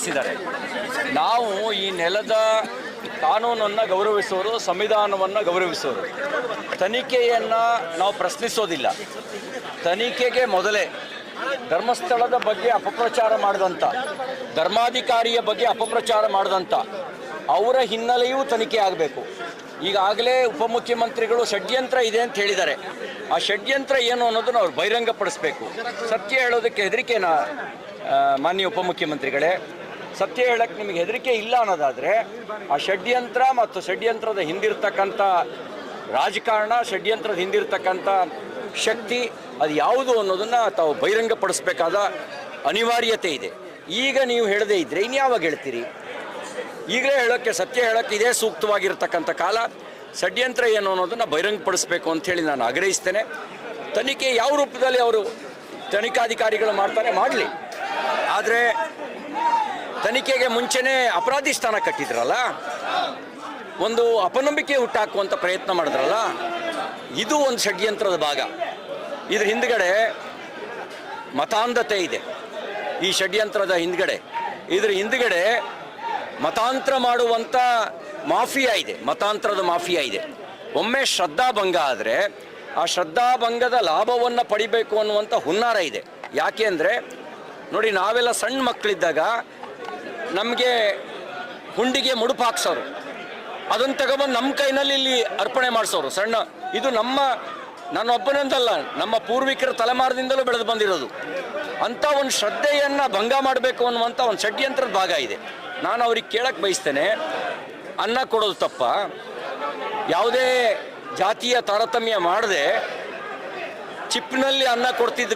ನಡೆಸಿದ್ದಾರೆ ನಾವು ಈ ನೆಲದ ಕಾನೂನನ್ನು ಗೌರವಿಸೋರು, ಸಂವಿಧಾನವನ್ನು ಗೌರವಿಸೋರು. ತನಿಖೆಯನ್ನು ನಾವು ಪ್ರಶ್ನಿಸೋದಿಲ್ಲ. ತನಿಖೆಗೆ ಮೊದಲೇ ಧರ್ಮಸ್ಥಳದ ಬಗ್ಗೆ ಅಪಪ್ರಚಾರ ಮಾಡಿದಂಥ ಧರ್ಮಾಧಿಕಾರಿಯ ಬಗ್ಗೆ ಅಪಪ್ರಚಾರ ಮಾಡಿದಂಥ ಅವರ ಹಿನ್ನೆಲೆಯೂ ತನಿಖೆ ಆಗಬೇಕು. ಈಗಾಗಲೇ ಉಪಮುಖ್ಯಮಂತ್ರಿಗಳು ಷಡ್ಯಂತ್ರ ಇದೆ ಅಂತ ಹೇಳಿದ್ದಾರೆ. ಆ ಷಡ್ಯಂತ್ರ ಏನು ಅನ್ನೋದನ್ನು ಅವ್ರು ಬಹಿರಂಗಪಡಿಸ್ಬೇಕು. ಸತ್ಯ ಹೇಳೋದಕ್ಕೆ ಹೆದರಿಕೆನಾ ಮಾನ್ಯ ಉಪಮುಖ್ಯಮಂತ್ರಿಗಳೇ ಸತ್ಯ ಹೇಳಕ್ಕೆ ನಿಮಗೆ ಹೆದರಿಕೆ ಇಲ್ಲ ಅನ್ನೋದಾದರೆ ಆ ಷಡ್ಯಂತ್ರ ಮತ್ತು ಷಡ್ಯಂತ್ರದ ಹಿಂದಿರ್ತಕ್ಕಂಥ ರಾಜಕಾರಣ, ಷಡ್ಯಂತ್ರದ ಹಿಂದಿರ್ತಕ್ಕಂಥ ಶಕ್ತಿ, ಅದು ಯಾವುದು ಅನ್ನೋದನ್ನು ತಾವು ಬಹಿರಂಗಪಡಿಸ್ಬೇಕಾದ ಅನಿವಾರ್ಯತೆ ಇದೆ. ಈಗ ನೀವು ಹೇಳದೇ ಇದ್ದರೆ ಇನ್ಯಾವಾಗ ಹೇಳ್ತೀರಿ? ಈಗಲೇ ಹೇಳೋಕ್ಕೆ ಸತ್ಯ ಹೇಳೋಕ್ಕೆ ಇದೇ ಸೂಕ್ತವಾಗಿರ್ತಕ್ಕಂಥ ಕಾಲ. ಷಡ್ಯಂತ್ರ ಏನು ಅನ್ನೋದನ್ನು ಬಹಿರಂಗಪಡಿಸಬೇಕು ಅಂಥೇಳಿ ನಾನು ಆಗ್ರಹಿಸ್ತೇನೆ. ತನಿಖೆ ಯಾವ ರೂಪದಲ್ಲಿ ಅವರು ತನಿಖಾಧಿಕಾರಿಗಳು ಮಾಡ್ತಾರೆ? ಮಾಡಲಿ. ಆದರೆ ತನಿಖೆಗೆ ಮುಂಚೆನೇ ಅಪರಾಧಿ ಸ್ಥಾನ ಕಟ್ಟಿದ್ರಲ್ಲ? ಒಂದು ಅಪನಂಬಿಕೆ ಹುಟ್ಟಾಕುವಂಥ ಪ್ರಯತ್ನ ಮಾಡಿದ್ರಲ್ಲ? ಇದು ಒಂದು ಷಡ್ಯಂತ್ರದ ಭಾಗ. ಇದ್ರ ಹಿಂದ್ಗಡೆ ಮತಾಂಧತೆ ಇದೆ. ಈ ಷಡ್ಯಂತ್ರದ ಹಿಂದ್ಗಡೆ. ಇದ್ರ ಹಿಂದ್ಗಡೆ ಮತಾಂತರ ಮಾಡುವಂಥ ಮಾಫಿಯಾ ಇದೆ. ಮತಾಂತರದ ಮಾಫಿಯಾ ಇದೆ. ಒಮ್ಮೆ ಶ್ರದ್ಧಾಭಂಗ ಆದರೆ ಆ ಶ್ರದ್ಧಾಭಂಗದ ಲಾಭವನ್ನು ಪಡಿಬೇಕು ಅನ್ನುವಂಥ ಹುನ್ನಾರ ಇದೆ. ಯಾಕೆ ಅಂದರೆ ನೋಡಿ, ನಾವೆಲ್ಲ ಸಣ್ಣ ಮಕ್ಕಳಿದ್ದಾಗ ನಮಗೆ ಹುಂಡಿಗೆ ಮುಡುಪು ಹಾಕ್ಸೋರು. ಅದನ್ನು ತಗೊಂಬಂದು ನಮ್ಮ ಕೈನಲ್ಲಿ ಇಲ್ಲಿ ಅರ್ಪಣೆ ಮಾಡಿಸೋರು. ಸಣ್ಣ, ಇದು ನಮ್ಮ, ನಾನೊಬ್ಬನಂತಲ್ಲ, ನಮ್ಮ ಪೂರ್ವಿಕರ ತಲೆಮಾರದಿಂದಲೂ ಬೆಳೆದು ಬಂದಿರೋದು. ಅಂಥ ಒಂದು ಶ್ರದ್ಧೆಯನ್ನು ಭಂಗ ಮಾಡಬೇಕು ಅನ್ನುವಂಥ ಒಂದು ಷಡ್ಯಂತ್ರದ ಭಾಗ ಇದೆ. ನಾನು ಅವ್ರಿಗೆ ಕೇಳಕ್ಕೆ ಬಯಸ್ತೇನೆ, ಅನ್ನ ಕೊಡೋದು ತಪ್ಪ. ಯಾವುದೇ ಜಾತಿಯ ತಾರತಮ್ಯ ಮಾಡದೆ, ಚಿಪ್ನಲ್ಲಿ ಅನ್ನ ಕೊಡ್ತಿದ್ದ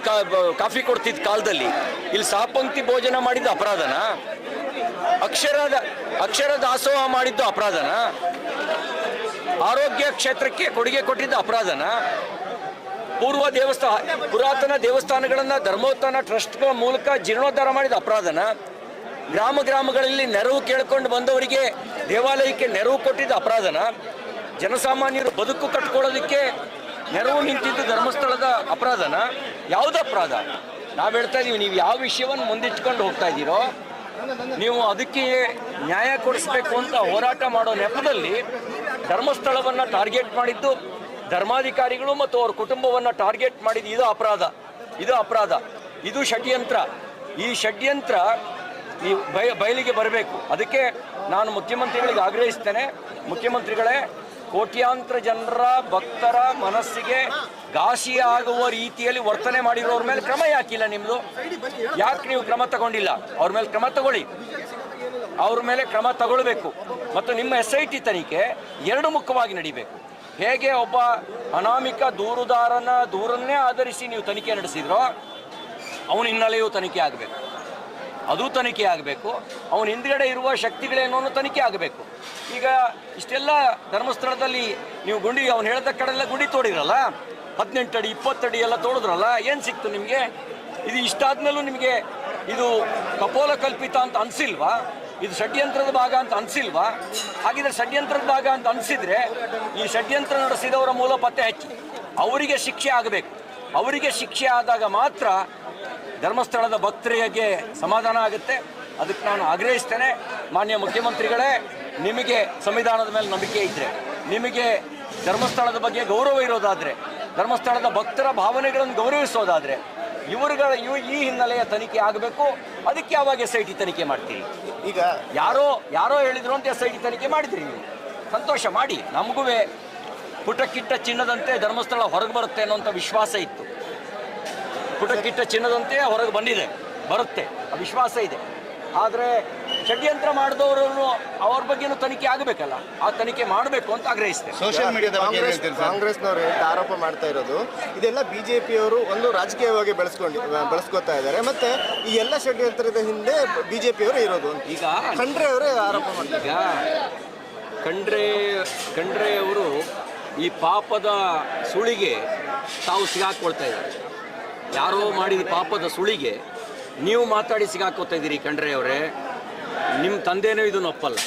ಕಾಫಿ ಕೊಡ್ತಿದ್ದ ಕಾಲದಲ್ಲಿ, ಇಲ್ಲಿ ಸಾಪಂಕ್ತಿ ಭೋಜನ ಮಾಡಿದ್ದು ಅಪರಾಧನ? ಅಕ್ಷರದ, ಅಕ್ಷರ ದಾಸೋಹ ಮಾಡಿದ್ದು ಅಪರಾಧನ? ಆರೋಗ್ಯ ಕ್ಷೇತ್ರಕ್ಕೆ ಕೊಡುಗೆ ಕೊಟ್ಟಿದ್ದ ಅಪರಾಧನ? ಪೂರ್ವ ದೇವಸ್ಥಾನ ಪುರಾತನ ದೇವಸ್ಥಾನಗಳನ್ನು ಧರ್ಮೋತ್ಥಾನ ಟ್ರಸ್ಟ್ಗಳ ಮೂಲಕ ಜೀರ್ಣೋದ್ಧಾರ ಮಾಡಿದ ಅಪರಾಧನ? ಗ್ರಾಮ ಗ್ರಾಮಗಳಲ್ಲಿ ನೆರವು ಕೇಳ್ಕೊಂಡು ಬಂದವರಿಗೆ ದೇವಾಲಯಕ್ಕೆ ನೆರವು ಕೊಟ್ಟಿದ್ದ ಅಪರಾಧನ? ಜನಸಾಮಾನ್ಯರು ಬದುಕು ಕಟ್ಕೊಳ್ಳೋದಕ್ಕೆ ನೆರವು ನಿಂತಿದ್ದು ಧರ್ಮಸ್ಥಳದ ಅಪರಾಧನ? ಯಾವುದು ಅಪರಾಧ? ನಾವು ಹೇಳ್ತಾ ಇದೀವಿ, ನೀವು ಯಾವ ವಿಷಯವನ್ನು ಮುಂದಿಟ್ಕೊಂಡು ಹೋಗ್ತಾ ಇದ್ದೀರೋ ನೀವು ಅದಕ್ಕೆ ನ್ಯಾಯ ಕೊಡಿಸ್ಬೇಕು ಅಂತ ಹೋರಾಟ ಮಾಡೋ ನೆಪದಲ್ಲಿ ಧರ್ಮಸ್ಥಳವನ್ನು ಟಾರ್ಗೆಟ್ ಮಾಡಿದ್ದು ಧರ್ಮಾಧಿಕಾರಿಗಳು ಮತ್ತು ಅವ್ರ ಕುಟುಂಬವನ್ನು ಟಾರ್ಗೆಟ್ ಮಾಡಿದ್ದು ಇದು ಅಪರಾಧ. ಇದು ಅಪರಾಧ. ಇದು ಷಡ್ಯಂತ್ರ. ಈ ಷಡ್ಯಂತ್ರ ನೀವು ಬಯ ಬಯಲಿಗೆ ಬರಬೇಕು. ಅದಕ್ಕೆ ನಾನು ಮುಖ್ಯಮಂತ್ರಿಗಳಿಗೆ ಆಗ್ರಹಿಸ್ತೇನೆ. ಮುಖ್ಯಮಂತ್ರಿಗಳೇ, ಕೋಟ್ಯಾಂತರ ಜನರ ಭಕ್ತರ ಮನಸ್ಸಿಗೆ ಘಾಸಿ ಆಗುವ ರೀತಿಯಲ್ಲಿ ವರ್ತನೆ ಮಾಡಿರೋರ ಮೇಲೆ ಕ್ರಮ ಯಾಕಿಲ್ಲ ನಿಮ್ಮದು ಯಾಕೆ ನೀವು ಕ್ರಮ ತಗೊಂಡಿಲ್ಲ? ಅವ್ರ ಮೇಲೆ ಕ್ರಮ ತಗೊಳ್ಳಿ. ಅವ್ರ ಮೇಲೆ ಕ್ರಮ ತಗೊಳ್ಬೇಕು. ಮತ್ತು ನಿಮ್ಮ ಎಸ್ ಐ ಟಿ ತನಿಖೆ ಎರಡು ಮುಖವಾಗಿ ನಡಿಬೇಕು. ಹೇಗೆ ಒಬ್ಬ ಅನಾಮಿಕ ದೂರುದಾರನ ದೂರನ್ನೇ ಆಧರಿಸಿ ನೀವು ತನಿಖೆ ನಡೆಸಿದ್ರೋ, ಅವನ ಹಿನ್ನೆಲೆಯೂ ತನಿಖೆ ಆಗಬೇಕು. ಅದು ತನಿಖೆ ಆಗಬೇಕು. ಅವನ ಹಿಂದ್ಗಡೆ ಇರುವ ಶಕ್ತಿಗಳೇನು ತನಿಖೆ ಆಗಬೇಕು. ಈಗ ಇಷ್ಟೆಲ್ಲ ಧರ್ಮಸ್ಥಳದಲ್ಲಿ ನೀವು ಗುಂಡಿ, ಅವ್ನು ಹೇಳಿದ ಕಡೆಲ್ಲ ಗುಂಡಿ ತೋಡಿರಲ್ಲ ಹದಿನೆಂಟು ಅಡಿ, ಇಪ್ಪತ್ತು ಅಡಿ ಎಲ್ಲ ತೋಡಿದ್ರಲ್ಲ? ಏನು ಸಿಕ್ತು ನಿಮಗೆ? ಇದು ಇಷ್ಟಾದ್ಮೇಲೂ ನಿಮಗೆ ಇದು ಕಪೋಲ ಕಲ್ಪಿತ ಅಂತ ಅನಿಸಿಲ್ವಾ? ಇದು ಷಡ್ಯಂತ್ರದ ಭಾಗ ಅಂತ ಅನಿಸಿಲ್ವಾ? ಹಾಗಿದ್ರೆ ಷಡ್ಯಂತ್ರದ ಭಾಗ ಅಂತ ಅನ್ಸಿದ್ರೆ ಈ ಷಡ್ಯಂತ್ರ ನಡೆಸಿದವರ ಮೂಲ ಪತ್ತೆ ಹಚ್ಚಿ. ಅವರಿಗೆ ಶಿಕ್ಷೆ ಆಗಬೇಕು. ಅವರಿಗೆ ಶಿಕ್ಷೆ ಆದಾಗ ಮಾತ್ರ ಧರ್ಮಸ್ಥಳದ ಭಕ್ತರಿಗೆ ಸಮಾಧಾನ ಆಗುತ್ತೆ. ಅದಕ್ಕೆ ನಾನು ಆಗ್ರಹಿಸ್ತೇನೆ. ಮಾನ್ಯ ಮುಖ್ಯಮಂತ್ರಿಗಳೇ ನಿಮಗೆ ಸಂವಿಧಾನದ ಮೇಲೆ ನಂಬಿಕೆ ಇದ್ದರೆ ನಿಮಗೆ ಧರ್ಮಸ್ಥಳದ ಬಗ್ಗೆ ಗೌರವ ಇರೋದಾದರೆ ಧರ್ಮಸ್ಥಳದ ಭಕ್ತರ ಭಾವನೆಗಳನ್ನು ಗೌರವಿಸೋದಾದರೆ ಇವರುಗಳ ಇವು ಈ ಹಿನ್ನೆಲೆಯ ತನಿಖೆ ಆಗಬೇಕು. ಅದಕ್ಕೆ ಯಾವಾಗ ಎಸ್ ಐ ಟಿ ತನಿಖೆ ಮಾಡ್ತೀರಿ? ಈಗ ಯಾರೋ ಯಾರೋ ಹೇಳಿದ್ರು ಅಂತ ಎಸ್ ಐ ಟಿ ತನಿಖೆ ಮಾಡಿದ್ರಿ ನೀವು? ಸಂತೋಷ ಮಾಡಿ. ನಮಗೂ ಪುಟಕ್ಕಿಟ್ಟ ಚಿನ್ನದಂತೆ ಧರ್ಮಸ್ಥಳ ಹೊರಗೆ ಬರುತ್ತೆ ಅನ್ನೋಂಥ ವಿಶ್ವಾಸ ಇತ್ತು. ಪುಟಕ್ಕಿಟ್ಟ ಚಿನ್ನದಂತೆ ಹೊರಗೆ ಬಂದಿದೆ. ಬರುತ್ತೆ. ಆ ವಿಶ್ವಾಸ ಇದೆ. ಆದರೆ ಷಡ್ಯಂತ್ರ ಮಾಡಿದವರನ್ನು ಅವ್ರ ಬಗ್ಗೆನೂ ತನಿಖೆ ಆಗಬೇಕಲ್ಲ? ಆ ತನಿಖೆ ಮಾಡಬೇಕು ಅಂತ ಆಗ್ರಹಿಸಿದೆ. ಸೋಷಿಯಲ್ ಮೀಡಿಯಾದ ಬಗ್ಗೆ ಏನ್ ಕಾಂಗ್ರೆಸ್ ಸರ್? ಕಾಂಗ್ರೆಸ್ನವರು ಹೇಳ್ತಾ ಆರೋಪ ಮಾಡ್ತಾ ಇರೋದು ಇದೆಲ್ಲ ಬಿಜೆಪಿಯವರು ಒಂದು ರಾಜಕೀಯವಾಗಿ ಬೆಳೆಸ್ಕೊಂಡು ಬೆಳೆಸ್ಕೊತಾ ಇದ್ದಾರೆ. ಮತ್ತೆ ಈ ಎಲ್ಲ ಷಡ್ಯಂತ್ರದ ಹಿಂದೆ ಬಿಜೆಪಿಯವರು ಇರೋದು ಅಂತ. ಈಗ ಖಂಡ್ರೆ ಅವರೇ ಆರೋಪ ಮಾಡ್ತಾರೆ. ಈಗ ಖಂಡ್ರೆ ಅವರು ಈ ಪಾಪದ ಸುಳಿಗೆ ತಾವು ಸಿಗಾಕೊಳ್ತಾ ಇದ್ದಾರೆ. ಯಾರೋ ಮಾಡಿದ ಪಾಪದ ಸುಳಿಗೆ ನೀವು ಮಾತಾಡಿ ಸಿಗಾಕೋತಾ ಇದ್ದೀರಿ ಖಂಡ್ರೆ ಅವರೇ. ನಿಮ್ಮ ತಂದೆನೂ ಇದನ್ನು ಒಪ್ಪಲ್ಲ.